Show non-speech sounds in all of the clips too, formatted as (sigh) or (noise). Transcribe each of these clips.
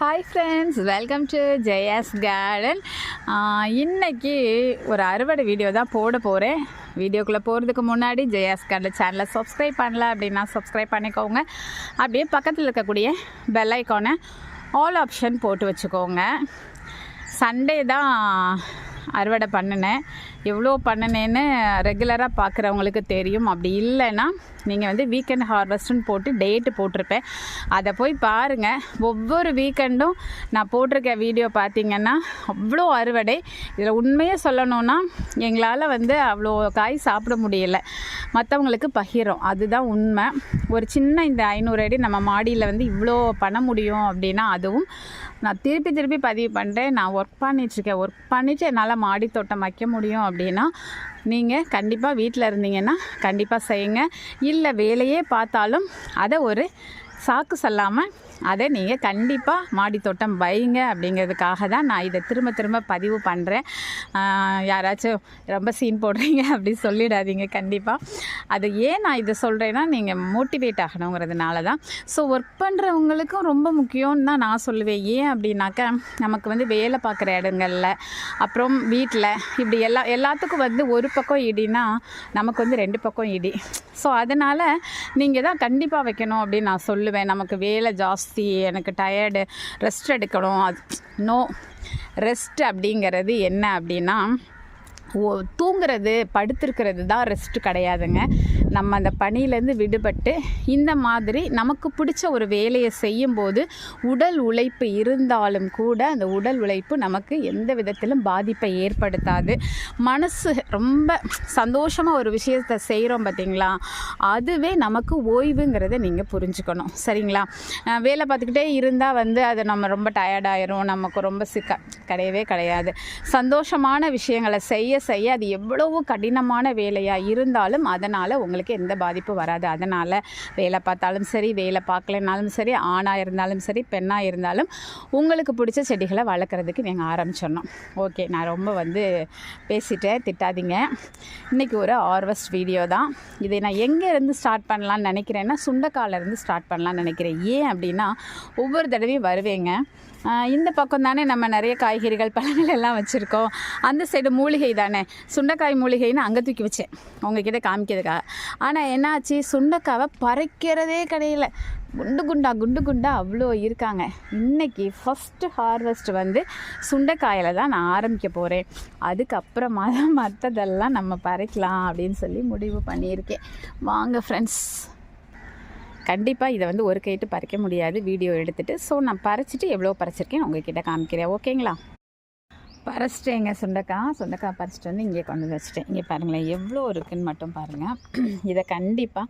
Hi friends welcome to Jaya's garden இன்னைக்கு ஒரு அறுவடை வீடியோ தான் போட போகிறேன் வீடியோக்குள்ளே போகிறதுக்கு முன்னாடி ஜெயாஸ் கார்டன் சேனலை சப்ஸ்கிரைப் பண்ணல அப்படின்னா சப்ஸ்கிரைப் பண்ணிக்கோங்க. அப்படியே பக்கத்தில் இருக்கக்கூடிய பெல் ஐக்கானை ஆல் ஆப்ஷன் போட்டு வச்சுக்கோங்க. சண்டே தான் அறுவடை பண்ணினேன். எவ்வளோ பண்ணினேன்னு ரெகுலராக பார்க்குறவங்களுக்கு தெரியும். அப்படி இல்லைன்னா நீங்கள் வந்து வீக்கெண்ட் ஹார்வெஸ்ட்னு போட்டு டேட்டு போட்டிருப்பேன். அதை போய் பாருங்கள் ஒவ்வொரு வீக்கெண்டும் நான் போட்டிருக்க வீடியோ பார்த்தீங்கன்னா அவ்வளோ அறுவடை. இதில் உண்மையை சொல்லணும்னா எங்களால் வந்து அவ்வளோ காய் சாப்பிட முடியல. மற்றவங்களுக்கு பகிரோம். அதுதான் உண்மை. ஒரு சின்ன இந்த ஐநூறு அடி நம்ம மாடியில் வந்து இவ்வளோ பண்ண முடியும் அப்படின்னா அதுவும் நான் திருப்பி திருப்பி பதிவு பண்ணுறேன் நான் ஒர்க் பண்ணிகிட்ருக்கேன் ஒர்க் பண்ணிவிட்டு என்னால் மாடி தோட்டம் வைக்க முடியும் அப்படின்னா நீங்கள் கண்டிப்பாக வீட்டில் இருந்தீங்கன்னா கண்டிப்பாக செய்யுங்க. இல்லை வேலையே பார்த்தாலும் அதை ஒரு சாக்கு சொல்லாமல் அதை நீங்கள் கண்டிப்பாக மாடி தோட்டம் வைங்க அப்படிங்கிறதுக்காக தான் நான் இதை திரும்ப திரும்ப பதிவு பண்ணுறேன் யாராச்சும் ரொம்ப சீன் போடுறீங்க அப்படி சொல்லிடாதீங்க கண்டிப்பாக அது ஏன் நான் இதை சொல்கிறேன்னா நீங்கள் மோட்டிவேட் ஆகணுங்கிறதுனால தான். ஸோ ஒர்க் பண்ணுறவங்களுக்கும் ரொம்ப முக்கியம்னு தான் நான் சொல்லுவேன். ஏன் அப்படின்னாக்கா நமக்கு வந்து வேலை பார்க்குற இடங்களில் அப்புறம் வீட்டில் இப்படி எல்லா எல்லாத்துக்கும் வந்து ஒரு பக்கம் இடினா நமக்கு வந்து ரெண்டு பக்கம் இடி. ஸோ அதனால் நீங்கள் தான் கண்டிப்பாக வைக்கணும் அப்படின்னு நான் சொல்லுவேன். நமக்கு வேலை ஜாஸ்தி எனக்கு டயர்டு ரெஸ்ட் எடுக்கணும். அது நோ ரெஸ்ட் அப்படிங்கிறது என்ன அப்படின்னா ஓ தூங்குறது படுத்திருக்கிறது தான் ரெஸ்ட் கிடையாதுங்க. நம்ம அந்த பணியிலேருந்து விடுபட்டு இந்த மாதிரி நமக்கு பிடிச்ச ஒரு வேலையை செய்யும்போது உடல் உழைப்பு இருந்தாலும் கூட அந்த உடல் உழைப்பு நமக்கு எந்த விதத்திலும் பாதிப்பை ஏற்படுத்தாது. மனசு ரொம்ப சந்தோஷமாக ஒரு விஷயத்தை செய்கிறோம் பார்த்தீங்களா அதுவே நமக்கு ஓய்வுங்கிறத நீங்கள் புரிஞ்சுக்கணும். சரிங்களா? வேலை பார்த்துக்கிட்டே இருந்தால் வந்து அது நம்ம ரொம்ப டயர்டாயிரும் நமக்கு ரொம்ப சிக்க கிடையவே கிடையாது. சந்தோஷமான விஷயங்களை செய்ய செய்ய அது எவ்வளவு கடினமான வேலையாக இருந்தாலும் அதனால் உங்களுக்கு எந்த பாதிப்பும் வராது. அதனால் வேலை பார்த்தாலும் சரி வேலை பார்க்கலனாலும் சரி ஆணாக இருந்தாலும் சரி பெண்ணாக இருந்தாலும் உங்களுக்கு பிடிச்ச செடிகளை வளர்க்குறதுக்கு நீங்கள் ஆரம்பிச்சிடணும். ஓகே நான் ரொம்ப வந்து பேசிட்டேன் திட்டாதீங்க. இன்றைக்கி ஒரு ஆர்வஸ்ட் வீடியோ தான். இதை நான் எங்கேருந்து ஸ்டார்ட் பண்ணலான்னு நினைக்கிறேன்னா சுண்டக்காலேருந்து ஸ்டார்ட் பண்ணலான்னு நினைக்கிறேன். ஏன் அப்படின்னா ஒவ்வொரு தடவையும் வருவேங்க. இந்த பக்கம் தானே நம்ம நிறைய காய்கறிகள் பழங்கள் எல்லாம் வச்சுருக்கோம். அந்த சைடு மூலிகை தானே. சுண்டைக்காய் மூலிகைன்னு அங்கே தூக்கி வச்சேன். உங்ககிட்ட காமிக்கிறதுக்காக. ஆனால் என்னாச்சு? சுண்டைக்காவை பறைக்கிறதே கிடையில. குண்டு குண்டா குண்டு குண்டா அவ்வளோ இருக்காங்க. இன்னைக்கு ஃபஸ்ட்டு ஹார்வெஸ்ட் வந்து சுண்டைக்காயில் தான் நான் ஆரம்பிக்க போகிறேன் அதுக்கப்புறமா தான் மற்றதெல்லாம் நம்ம பறைக்கலாம் அப்படின்னு சொல்லி முடிவு பண்ணியிருக்கேன். வாங்க ஃப்ரெண்ட்ஸ் கண்டிப்பாக இதை வந்து ஒரு கைட்டு பறிக்க முடியாது. வீடியோ எடுத்துகிட்டு ஸோ நான் பறிச்சிட்டு எவ்வளோ பறிச்சிருக்கேன் உங்ககிட்ட காமிக்கிறேன். ஓகேங்களா? பறிச்சிட்டேங்க சுண்டைக்காய் சொந்தக்காய் பறிச்சிட்டு வந்து இங்கே கொண்டு வந்து வச்சுட்டேன். இங்கே பாருங்களேன் எவ்வளோ இருக்குன்னு மட்டும் பாருங்கள் (clears throat) இதை கண்டிப்பாக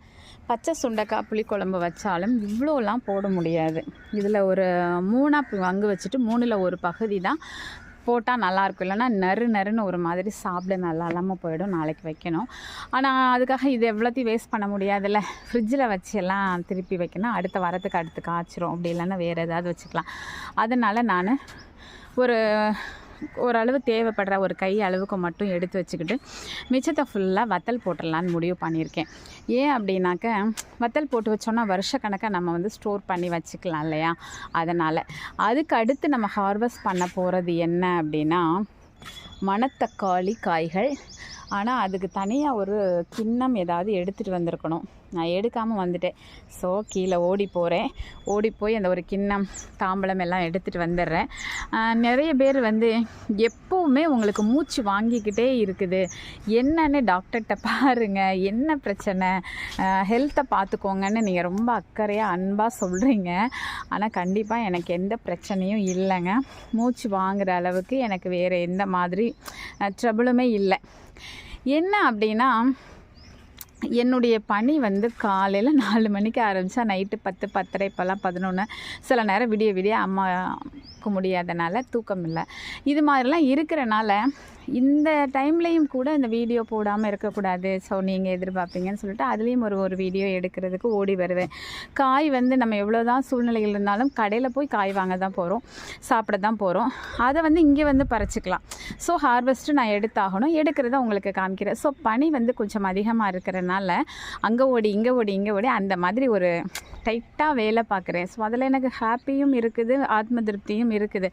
பச்சை சுண்டக்காய் புளிக்குழம்பு வச்சாலும் இவ்வளோலாம் போட முடியாது. இதில் ஒரு மூணாக பங்கு வச்சுட்டு மூணில் ஒரு பகுதி தான் போட்டால் நல்லாயிருக்கும் இல்லைன்னா நறு நறுன்னு ஒரு மாதிரி சாப்பிட நல்லா இல்லாமல் போயிடும் நாளைக்கு வைக்கணும். ஆனால் அதுக்காக இது எவ்வளோத்தையும் வேஸ்ட் பண்ண முடியாதுல்ல. ஃப்ரிட்ஜில் வச்சு எல்லாம் திருப்பி வைக்கணும். அடுத்த வாரத்துக்கு அடுத்து காய்ச்சிரும். அப்படி இல்லைன்னா வேறு ஏதாவது வச்சுக்கலாம். அதனால் நான் ஒரு ஓரளவு தேவைப்படுற ஒரு கை அளவுக்கு மட்டும் எடுத்து வச்சுக்கிட்டு மிச்சத்தை ஃபுல்லாக வத்தல் போட்டுடலான்னு முடிவு பண்ணியிருக்கேன். ஏன் அப்படின்னாக்க வத்தல் போட்டு வச்சோன்னா வருஷக்கணக்காக நம்ம வந்து ஸ்டோர் பண்ணி வச்சுக்கலாம் இல்லையா? அதனால். அதுக்கு அடுத்து நம்ம ஹார்வெஸ்ட் பண்ண போகிறது என்ன அப்படின்னா மணத்தக்காளி காய்கள். ஆனால் அதுக்கு தனியாக ஒரு கிண்ணம் ஏதாவது எடுத்துகிட்டு வந்திருக்கணும். நான் எடுக்காமல் வந்துட்டேன். ஸோ கீழே ஓடி போகிறேன் ஓடி போய் அந்த ஒரு கிண்ணம் தாம்பளம் எல்லாம் எடுத்துகிட்டு வந்துடுறேன். நிறைய பேர் வந்து எப்போவுமே உங்களுக்கு மூச்சு வாங்கிக்கிட்டே இருக்குது. என்னன்னு டாக்டர்கிட்ட பாருங்கள் என்ன பிரச்சனை? ஹெல்த்தை பார்த்துக்கோங்கன்னு நீங்கள் ரொம்ப அக்கறையாக அன்பாக சொல்கிறீங்க ஆனால் கண்டிப்பாக எனக்கு எந்த பிரச்சனையும் இல்லைங்க. மூச்சு வாங்குகிற அளவுக்கு எனக்கு வேறு எந்த மாதிரி ட்ரபிளுமே இல்லை. என்ன அப்படின்னா என்னுடைய பணி வந்து காலையில் நாலு மணிக்கு ஆரம்பித்தா நைட்டு பத்து பத்தரை இப்போல்லாம் பதினொன்று சில நேரம் விடிய விடிய அம்மாவுக்கு முடியாதனால தூக்கம் இல்லை. இது மாதிரிலாம் இருக்கிறனால இந்த டைம்லேயும் கூட இந்த வீடியோ போடாமல் இருக்கக்கூடாது. ஸோ நீங்கள் எதிர்பார்ப்பீங்கன்னு சொல்லிட்டு அதுலேயும் ஒரு ஒரு வீடியோ எடுக்கிறதுக்கு ஓடி வருவேன். காய் வந்து நம்ம எவ்வளோ தான் சூழ்நிலைகள் இருந்தாலும் கடையில் போய் காய் வாங்க தான் போகிறோம் சாப்பிட தான் போகிறோம் அதை வந்து இங்கே வந்து பறிச்சிக்கலாம். ஸோ ஹார்வெஸ்ட்டு நான் எடுத்தாகணும். எடுக்கிறத உங்களுக்கு காமிக்கிறேன். ஸோ பனி வந்து கொஞ்சம் அதிகமாக இருக்கிறனால அங்கே ஓடி இங்கே ஓடி இங்கே ஓடி அந்த மாதிரி ஒரு டைட்டாக வேலை பார்க்குறேன். ஸோ அதில் எனக்கு ஹாப்பியும் இருக்குது ஆத்ம திருப்தியும் இருக்குது.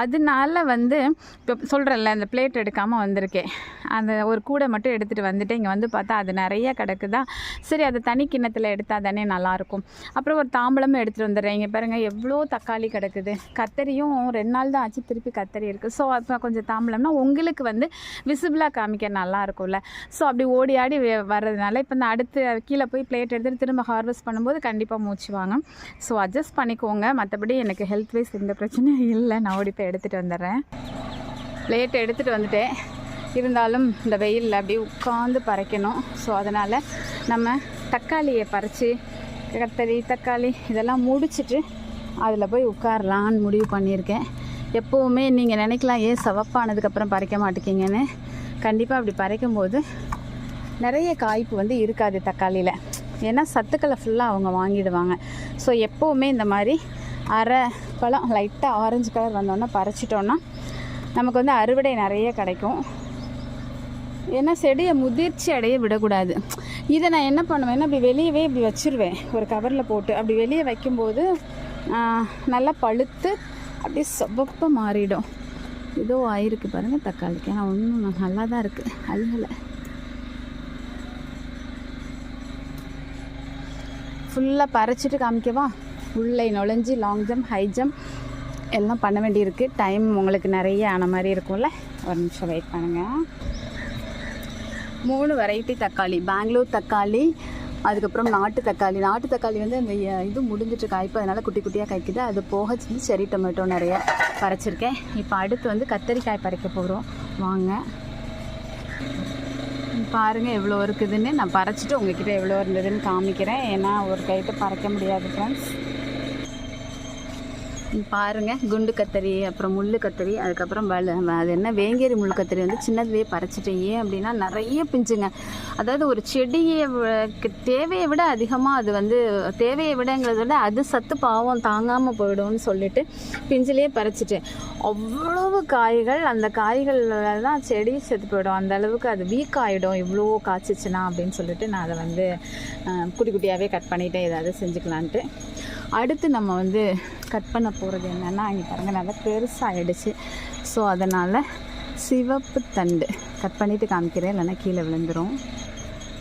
அதனால வந்து இப்போ சொல்கிறேன்ல அந்த பிளேட் எடுக்காமல் வந்திருக்கேன். அந்த ஒரு கூடை மட்டும் எடுத்துகிட்டு வந்துட்டு இங்கே வந்து பார்த்தா அது நிறைய கிடக்குதா? சரி அதை தனி கிண்ணத்தில் எடுத்தால் தானே நல்லாயிருக்கும். அப்புறம் ஒரு தாம்பழமும் எடுத்துகிட்டு வந்துடுறேன். இங்கே பாருங்கள் எவ்வளோ தக்காளி கிடக்குது. கத்தரியும் ரெண்டு நாள் தான் ஆச்சு திருப்பி கத்தரி இருக்குது ஸோ அப்போ கொஞ்சம் தாம்பழம்னா உங்களுக்கு வந்து விசிபிளாக காமிக்க நல்லா இருக்கும்ல ஸோ அப்படி ஓடி ஆடி வர்றதுனால இப்போ இந்த அடுத்து கீழே போய் பிளேட் எடுத்துகிட்டு திரும்ப ஹார்வெஸ்ட் பண்ணும்போது கண்டிப்பாக மூச்சு வாங்க. ஸோ அட்ஜஸ்ட் பண்ணிக்கோங்க. மற்றபடி எனக்கு ஹெல்த் வைஸ் எந்த பிரச்சனையும் இல்லை. நான் ஓடி போய் எடுத்துகிட்டு வந்துடுறேன். பிளேட் எடுத்துகிட்டு வந்துட்டேன். இருந்தாலும் இந்த வெயிலில் அப்படியே உட்காந்து பறைக்கணும். ஸோ அதனால் நம்ம தக்காளியை பறித்து கத்தரி தக்காளி இதெல்லாம் முடிச்சுட்டு அதில் போய் உட்காரலான்னு முடிவு பண்ணியிருக்கேன். எப்போவுமே நீங்கள் நினைக்கலாம் ஏன் சவப்பானதுக்கப்புறம் பறிக்க மாட்டேங்கிங்கன்னு கண்டிப்பாக அப்படி பறிக்கும்போது நிறைய காய்ப்பு வந்து இருக்காது தக்காளியில். ஏன்னா சத்துக்களை ஃபுல்லாக அவங்க வாங்கிடுவாங்க. ஸோ எப்போவுமே இந்த மாதிரி அரை பழம் லைட்டாக ஆரஞ்சு கலர் வந்தோன்னா பறிச்சிட்டோன்னா நமக்கு வந்து அறுவடை நிறைய கிடைக்கும். ஏன்னா செடியை முதிர்ச்சி அடைய விடக்கூடாது. இதை நான் என்ன பண்ணுவேன்னா இப்படி வெளியவே இப்படி வச்சிருவேன். ஒரு கவரில் போட்டு அப்படி வெளியே வைக்கும்போது நல்லா பழுத்து அப்படியே சொவப்பாக மாறிடும். ஏதோ ஆயிருக்கு பாருங்கள் தக்காளிக்கு ஆனால் ஒன்றும் நல்லா தான் இருக்குது அழுகலை ஃபுல்லாக பறிச்சிட்டு காமிக்கவா? உள்ளே நுழைஞ்சி லாங் ஜம்ப் ஹை ஜம்ப் எல்லாம் பண்ண வேண்டியிருக்கு. டைம் உங்களுக்கு நிறைய ஆன மாதிரி இருக்கும்ல? ஒரு நிமிஷம் வெயிட் பண்ணுங்கள் மூணு வெரைட்டி தக்காளி. பெங்களூர் தக்காளி அதுக்கப்புறம் நாட்டு தக்காளி. நாட்டு தக்காளி வந்து அந்த இது முடிஞ்சிட்டு காய்ப்பு அதனால் குட்டி குட்டியாக காய்க்குது. அது போக வந்து செரி டொமேட்டோ நிறைய பறைச்சிருக்கேன். இப்போ அடுத்து வந்து கத்தரிக்காய் பறிக்க போகிறோம் வாங்க. பாருங்கள் எவ்வளோ இருக்குதுன்னு. நான் பறைச்சிட்டு உங்ககிட்ட எவ்வளோ இருந்ததுன்னு காமிக்கிறேன். ஏன்னா ஒரு கைட்டு பறைக்க முடியாது ஃப்ரெண்ட்ஸ் பாருங்கள் குண்டு கத்தரி அப்புறம் முள் கத்தரி அதுக்கப்புறம் வலு அது என்ன வேங்கேரி முள் கத்தரி வந்து சின்னதுலேயே பறிச்சிட்டேன் ஏன் அப்படின்னா நிறைய பிஞ்சுங்க. அதாவது ஒரு செடியை தேவையை விட அதிகமாக அது வந்து தேவையை விடங்கிறத விட அது சத்து பாவம் தாங்காமல் போயிடும்னு சொல்லிட்டு பிஞ்சிலேயே பறிச்சிட்டேன் அவ்வளவு காய்கள் அந்த காய்களில் தான் செடி செத்து போயிடும். அந்த அளவுக்கு அது வீக் ஆகிடும் இவ்வளோ காய்ச்சிச்சுன்னா அப்படின்னு சொல்லிட்டு நான் அதை வந்து குட்டி குட்டியாகவே கட் பண்ணிட்டேன் ஏதாவது செஞ்சுக்கலான்ட்டு. அடுத்து நம்ம வந்து கட் பண்ண போகிறது என்னென்னா இங்கே பாருங்கள் நல்லா பெருசாகிடுச்சு ஸோ அதனால் சிவப்பு தண்டு கட் பண்ணிவிட்டு காமிக்கிறேன். இல்லைன்னா கீழே விழுந்துடும்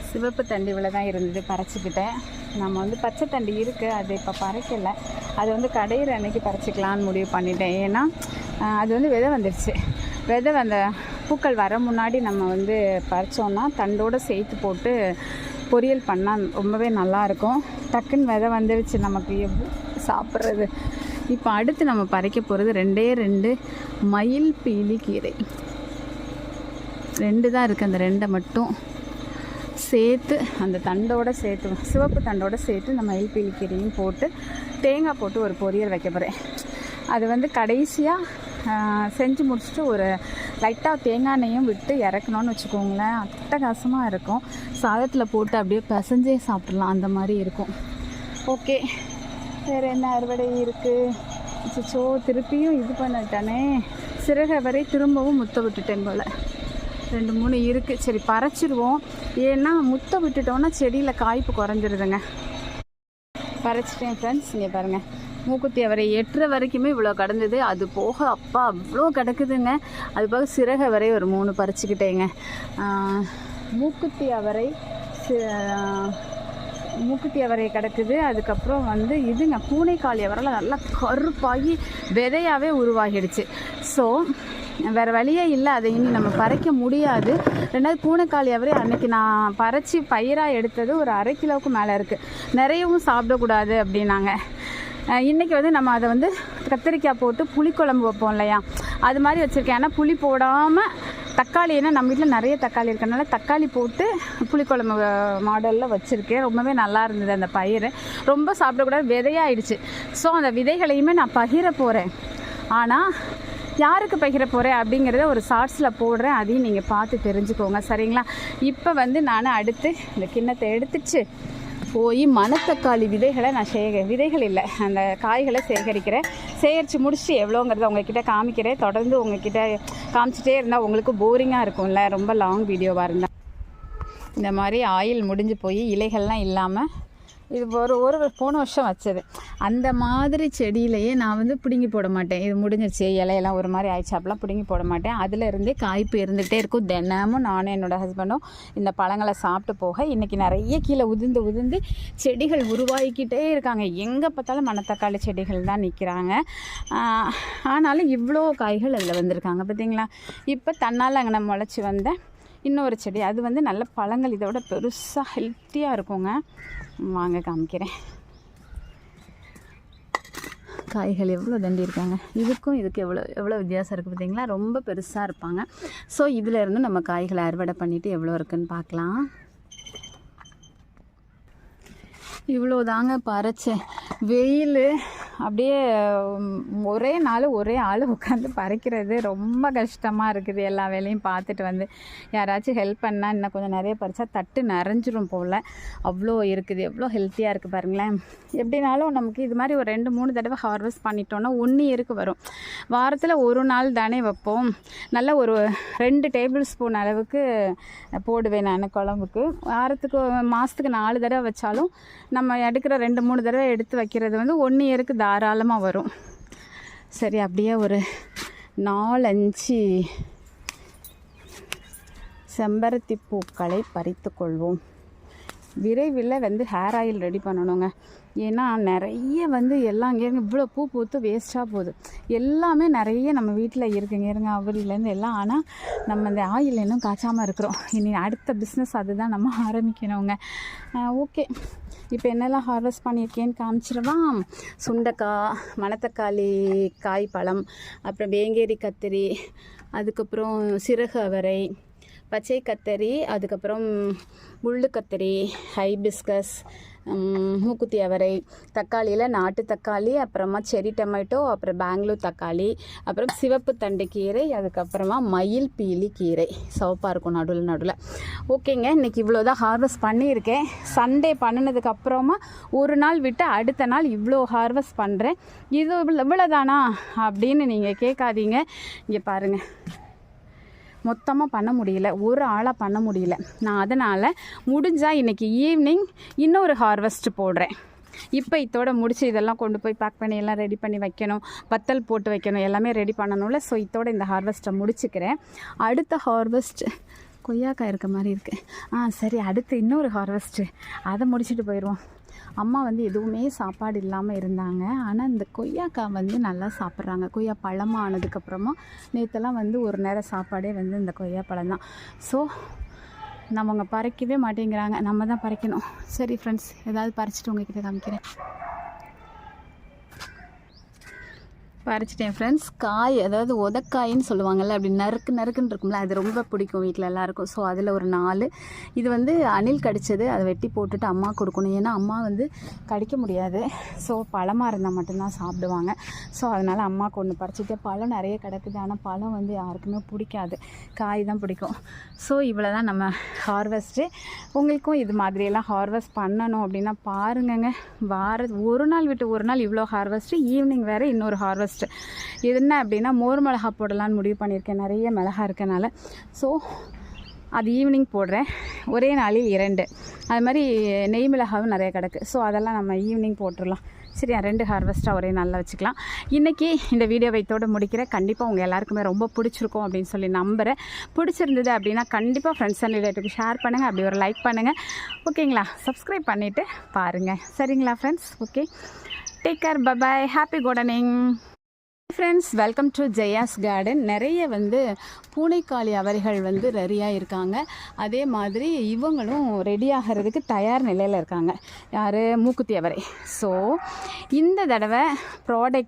சிவப்பு தண்டு இவ்வளோ தான் இருந்தது பறிச்சுக்கிட்டேன். நம்ம வந்து பச்சை தண்டு இருக்குது அது இப்போ பறைக்கலை. அது வந்து கடையிற அன்னைக்கு பறிச்சிக்கலான்னு முடிவு பண்ணிட்டேன். ஏன்னா அது வந்து விதை வந்துடுச்சு விதை அந்த பூக்கள் வர முன்னாடி நம்ம வந்து பறிச்சோன்னா தண்டோடு சேர்த்து போட்டு பொரியல் பண்ணால் ரொம்பவே நல்லாயிருக்கும். டக்குன்னு விதை வந்துருச்சு நமக்கு எவ்வளோ சாப்பிட்றது. இப்போ அடுத்து நம்ம பறிக்க போகிறது ரெண்டே ரெண்டு மயில் பீலி கீரை. ரெண்டு தான் இருக்குது அந்த ரெண்டை மட்டும் சேர்த்து அந்த தண்டோட சேர்த்து சிவப்பு தண்டோடு சேர்த்து இந்த மயில் பீலி கீரையும் போட்டு தேங்காய் போட்டு ஒரு பொரியல் வைக்க போகிறேன் அது வந்து கடைசியாக செஞ்சு முடிச்சுட்டு ஒரு லைட்டாக தேங்காய் எண்ணெயும் விட்டு இறக்கணும்னு வச்சுக்கோங்களேன். அட்டகாசமாக இருக்கும். சாதத்தில் போட்டு அப்படியே பிசைஞ்சே சாப்பிட்றலாம் அந்த மாதிரி இருக்கும். ஓகே. வேறு என்ன அறுவடை இருக்குது சிச்சோ திருப்பியும் இது பண்ணிட்டானே. சிறகை வரை திரும்பவும் முத்த விட்டுட்டேன் போல். ரெண்டு மூணு இருக்குது சரி பறைச்சிருவோம். ஏன்னா முத்த விட்டுட்டோன்னா செடியில் காய்ப்பு குறைஞ்சிருதுங்க. பறைச்சிட்டேன் ஃப்ரெண்ட்ஸ் இங்கே பாருங்கள் மூக்குத்தி அவரை எட்டுற வரைக்குமே இவ்வளோ கடந்தது. அது போக அப்பா அவ்வளோ கிடக்குதுங்க. அது போக சிறகை வரை ஒரு மூணு பறிச்சுக்கிட்டேங்க. மூக்குத்தி அவரை மூக்குத்தி அவரை கிடக்குது. அதுக்கப்புறம் வந்து இதுங்க பூனைக்காளி அவரெல்லாம் நல்லா கருப்பாகி விதையாகவே உருவாகிடுச்சு. ஸோ வேறு வழியே இல்லை. அதை இனி நம்ம பறிக்க முடியாது. ரெண்டாவது பூனைக்காளி அவரே அன்னைக்கு நான் பறித்து பயிராக எடுத்தது ஒரு அரை கிலோவுக்கு மேலே இருக்குது நிறையவும் சாப்பிடக்கூடாது அப்படின்னாங்க. இன்றைக்கி வந்து நம்ம அதை வந்து கத்திரிக்காய் போட்டு புளிக்குழம்பு வைப்போம் இல்லையா? அது மாதிரி வச்சுருக்கேன். ஆனால் புளி போடாமல் தக்காளி ஏன்னா நம்ம வீட்டில் நிறைய தக்காளி இருக்கிறனால தக்காளி போட்டு புளிக்குழம்பு மாடலில் வச்சுருக்கேன். ரொம்பவே நல்லா இருந்தது அந்த பயிர் ரொம்ப சாப்பிடக்கூடாது விதையாயிடுச்சு. ஸோ அந்த விதைகளையுமே நான் பகிர போகிறேன் ஆனால் யாருக்கு பகிர போகிறேன் அப்படிங்கிறத ஒரு ஷார்ட்ஸில் போடுறேன். அதையும் நீங்கள் பார்த்து தெரிஞ்சுக்கோங்க. சரிங்களா? இப்போ வந்து நான் அடுத்து இந்த கிண்ணத்தை எடுத்துச்சு. போய் மணத்தக்காளி விதைகளை நான் சேக விதைகள் இல்லை அந்த காய்களை சேகரிக்கிறேன். சேகரித்து முடிச்சுட்டு எவ்வளோங்கிறத உங்ககிட்ட காமிக்கிறேன். தொடர்ந்து உங்ககிட்ட காமிச்சிட்டே இருந்தால் உங்களுக்கு போரிங்காக இருக்கும்ல. ரொம்ப லாங் வீடியோவாக இருந்தால் இந்த மாதிரி ஆயில் முடிஞ்சு போய் இலைகள்லாம் இல்லாமல் இது ஒரு ஒரு போன வருஷம் வச்சது. அந்த மாதிரி செடியிலையே நான் வந்து பிடுங்கி போட மாட்டேன். இது முடிஞ்சிருச்சு இலையெல்லாம் ஒரு மாதிரி ஆயிடுச்சு அப்படிலாம் பிடுங்கி போட மாட்டேன். அதில் இருந்தே காய்ப்பு இருந்துகிட்டே இருக்கும். தினமும் நானும் என்னோடய ஹஸ்பண்டும் இந்த பழங்களை சாப்பிட்டு போக இன்றைக்கி நிறைய கீழே உதிர்ந்து உதிர்ந்து செடிகள் உருவாகிக்கிட்டே இருக்காங்க. எங்கே பார்த்தாலும் மணத்தக்காளி செடிகள் தான் நிற்கிறாங்க ஆனாலும் இவ்வளோ காய்கள் அதில் வந்திருக்காங்க. பார்த்தீங்களா? இப்போ தன்னால் அங்கே நான் முளைச்சி வந்த இன்னொரு செடி அது வந்து நல்ல பழங்கள் இதோட பெருசாக ஹெல்த்தியாக இருக்குங்க. வாங்க காமிக்கிறேன். காய்கள் எவ்வளோ தண்டி இருக்காங்க இதுக்கும் இதுக்கு எவ்வளோ எவ்வளோ வித்தியாசம் இருக்குது பார்த்திங்களா? ரொம்ப பெருசாக இருப்பாங்க. ஸோ இதிலேருந்து நம்ம காய்களை அறுவடை பண்ணிவிட்டு எவ்வளோ இருக்குன்னு பார்க்கலாம். இவ்வளோ தாங்க பறைச்சேன் வெயில். அப்படியே ஒரே நாள் ஒரே ஆள் உட்காந்து பறிக்கிறது ரொம்ப கஷ்டமாக இருக்குது. எல்லா வேலையும் பார்த்துட்டு வந்து யாராச்சும் ஹெல்ப் பண்ணால் இன்னும் கொஞ்சம் நிறைய பறித்தா தட்டு நிறைஞ்சிரும் போல். அவ்வளோ இருக்குது. எவ்வளோ ஹெல்த்தியாக இருக்குது பாருங்களேன். எப்படினாலும் நமக்கு இது மாதிரி ஒரு ரெண்டு மூணு தடவை ஹார்வெஸ்ட் பண்ணிட்டோன்னா ஒன்று இயருக்கு வரும். வாரத்தில் ஒரு நாள் தானே வைப்போம். நல்ல ஒரு ரெண்டு டேபிள் ஸ்பூன் அளவுக்கு போடுவேன் நான் குழம்புக்கு. வாரத்துக்கு மாதத்துக்கு நாலு தடவை வச்சாலும் நம்ம எடுக்கிற ரெண்டு மூணு தடவை எடுத்து வைக்கிறது வந்து ஒன் இயருக்கு தாராளமாக வரும். சரி அப்படியே ஒரு நாலஞ்சு செம்பருத்தி பூக்களை பறித்து கொள்வோம். விரைவில் வந்து ஹேர் ஆயில் ரெடி பண்ணணுங்க. ஏன்னா நிறைய வந்து எல்லாம் இங்கேருந்து இவ்வளோ பூ பூத்து வேஸ்ட்டாக போகுது. எல்லாமே நிறைய நம்ம வீட்டில் இருக்குங்க இருங்க அவரிலேருந்து எல்லாம். ஆனால் நம்ம இந்த ஆயில் இன்னும் காய்ச்சாமல் இருக்கிறோம். இனி அடுத்த பிஸ்னஸ் அதுதான் நம்ம ஆரம்பிக்கணுங்க. ஓகே இப்போ என்னெல்லாம் ஹார்வெஸ்ட் பண்ணியிருக்கேன்னு காமிச்சிருவா சுண்டைக்காய் மணத்தக்காளி காய் பழம் அப்புறம் வேங்கேரி கத்திரி அதுக்கப்புறம் சிறகு அவரை பச்சை கத்தரி அதுக்கப்புறம் முள்ளு கத்தரி ஹைபிஸ்கஸ் மூக்குத்தி அவரை தக்காளியில் நாட்டு தக்காளி அப்புறமா செரி டொமேட்டோ அப்புறம் பெங்களூர் தக்காளி அப்புறம் சிவப்பு தண்டு கீரை அதுக்கப்புறமா மயில் பீலி கீரை. சிவப்பாக இருக்கும் நடுவில் நடுவில். ஓகேங்க இன்றைக்கி இவ்வளோ தான் ஹார்வெஸ்ட் பண்ணியிருக்கேன் சண்டே பண்ணினதுக்கப்புறமா ஒரு நாள் விட்டு அடுத்த நாள் இவ்வளோ ஹார்வெஸ்ட் பண்ணுறேன் இது இவ்வளோ இவ்வளோதானா அப்படின்னு நீங்கள் கேட்காதீங்க. இங்கே பாருங்கள் மொத்தமாக பண்ண முடியல. ஒரு ஆளாக பண்ண முடியல. நான் அதனால் முடிஞ்சால் இன்றைக்கி ஈவினிங் இன்னொரு ஹார்வெஸ்ட் போடுறேன். இப்போ இதோட முடிச்சு இதெல்லாம் கொண்டு போய் பேக் பண்ணி எல்லாம் ரெடி பண்ணி வைக்கணும். பத்தல் போட்டு வைக்கணும். எல்லாமே ரெடி பண்ணணும்ல. ஸோ இதோட இந்த ஹார்வெஸ்ட்டை முடிச்சுக்கிறேன். அடுத்த ஹார்வெஸ்ட் கொய்யாக்காய் இருக்க மாதிரி இருக்குது ஆ சரி. அடுத்து இன்னொரு ஹார்வெஸ்ட்டு அதை முடிச்சுட்டு போயிடுவோம். அம்மா வந்து எதுவுமே சாப்பாடு இல்லாமல் இருந்தாங்க. ஆனால் இந்த கொய்யாக்காய் வந்து நல்லா சாப்பிட்றாங்க. கொய்யா பழமாக ஆனதுக்கப்புறமா நேற்றெல்லாம் வந்து ஒரு நேரம் சாப்பாடே வந்து இந்த கொய்யா பழம் தான். ஸோ நம்ம அவங்க பறிக்கவே மாட்டேங்கிறாங்க. நம்ம தான் பறிக்கணும். சரி ஃப்ரெண்ட்ஸ் ஏதாவது பறிச்சுட்டு உங்ககிட்ட காமிக்கிறேன். பறிச்சிட்டேன் ஃப்ரெண்ட்ஸ் காய் அதாவது உதக்காயின்னு சொல்லுவாங்கள்ல அப்படி நறுக்கு நறுக்குன்னு இருக்கும்ல அது ரொம்ப பிடிக்கும் வீட்டில் எல்லாருக்கும். ஸோ அதில் ஒரு நாலு. இது வந்து அணில் கடிச்சது அதை வெட்டி போட்டுட்டு அம்மா கொடுக்கணும். ஏன்னா அம்மா வந்து கடிக்க முடியாது. ஸோ பழமாக இருந்தால் மட்டும்தான் சாப்பிடுவாங்க. ஸோ அதனால் அம்மாவுக்கு ஒன்று பறிச்சிட்டு பழம் நிறைய கிடக்குது. ஆனால் பழம் வந்து யாருக்குமே பிடிக்காது. காய் தான் பிடிக்கும். ஸோ இவ்வளோ தான் நம்ம ஹார்வெஸ்ட்டு உங்களுக்கும் இது மாதிரியெல்லாம் ஹார்வெஸ்ட் பண்ணணும் அப்படின்னா பாருங்கங்க. வார ஒரு நாள் விட்டு ஒரு நாள் இவ்வளோ ஹார்வெஸ்ட்டு ஈவினிங் வேறு இன்னொரு ஹார்வெஸ்ட்டு இது என்ன அப்படின்னா மோர் மிளகா போடலான்னு முடிவு பண்ணியிருக்கேன். நிறைய மிளகா இருக்கனால. ஸோ அது ஈவினிங் போடுறேன். ஒரே நாளில் இரண்டு. அது மாதிரி நெய் மிளகாவும் நிறைய கிடக்கு. ஸோ அதெல்லாம் நம்ம ஈவினிங் போட்டுடலாம். சரியா? ரெண்டு ஹார்வெஸ்ட்டாக ஒரே நாளில் வச்சுக்கலாம். இன்றைக்கி இந்த வீடியோ வைத்தோடு முடிக்கிறேன். கண்டிப்பாக உங்கள் எல்லாருக்குமே ரொம்ப பிடிச்சிருக்கும் அப்படின்னு சொல்லி நம்புகிறேன் பிடிச்சிருந்தது அப்படின்னா கண்டிப்பாக ஃப்ரெண்ட்ஸ் அண்ட் ரிலேட்டிவ் ஷேர் பண்ணுங்கள் அப்படி ஒரு லைக் பண்ணுங்கள் ஓகேங்களா சப்ஸ்கிரைப் பண்ணிவிட்டு பாருங்கள் சரிங்களா friends okay take care bye bye happy gardening friends welcome to Jaya's garden நிறைய வந்து பூனைக்காளி அவரிகள் வந்து ரெடியாக இருக்காங்க. அதே மாதிரி இவங்களும் ரெடி ஆகிறதுக்கு தயார் நிலையில் இருக்காங்க. யார்? மூக்குத்தி அவரை. ஸோ இந்த தடவை ப்ராடக்ட்